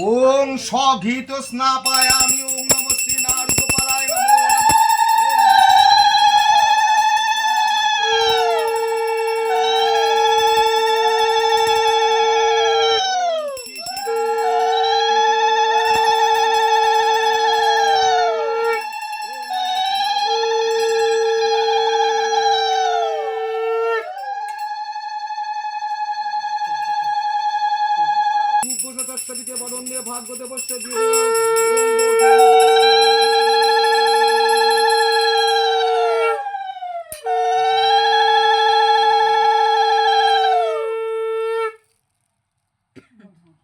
ওং স্বঘিত স্নাপায়ামি ওং নম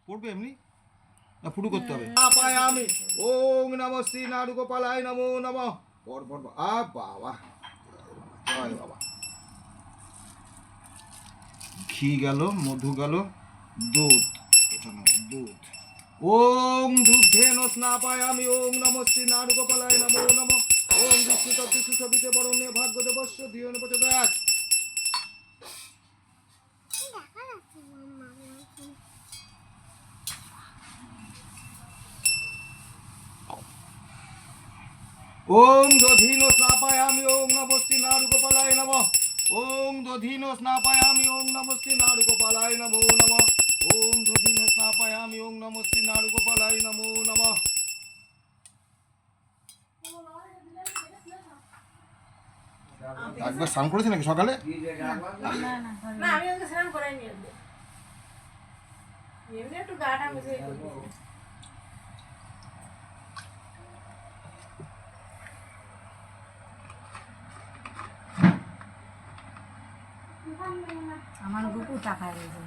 পড়বে এমনি? না ফুটু করতে হবে। পায়ামি ওং নম শ্রী নারুগোপালায় নমো নম। পর পর পর। আ বাবা। জয় বাবা। ঘি গেল মধু গেল দুধ ওং দুগ্ধেন স্নাপায়ামি ওং নম শ্রী নারুগোপালায় নমো নম। ওং বিষ্ণু তত্ত্ব সুসবিতে বরণে ভাগ্য দেবস্য দিয়ন প্রচোদয়াৎ ওং দধীন স্নাপায়ামি ওং নমস্তি নারুগোপালায় নম। ওং দধীন স্নাপায়ামি ওং নমস্তি নারুগোপালায় নমো নম। নমস্তি নারুগোপালায় নমো নম একবার স্নান করেছে নাকি সকালে? না আমি ওকে স্নান করাই এমনি একটু গাটা মুছে আমার বুকু টাকা রয়েছে।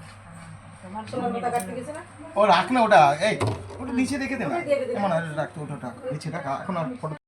ও রাখ না ওটা। এই ওটা নিচে রেখে না দে। হয় রাখতে ওটা রাখ। নিচে রাখ এখন আর ফটো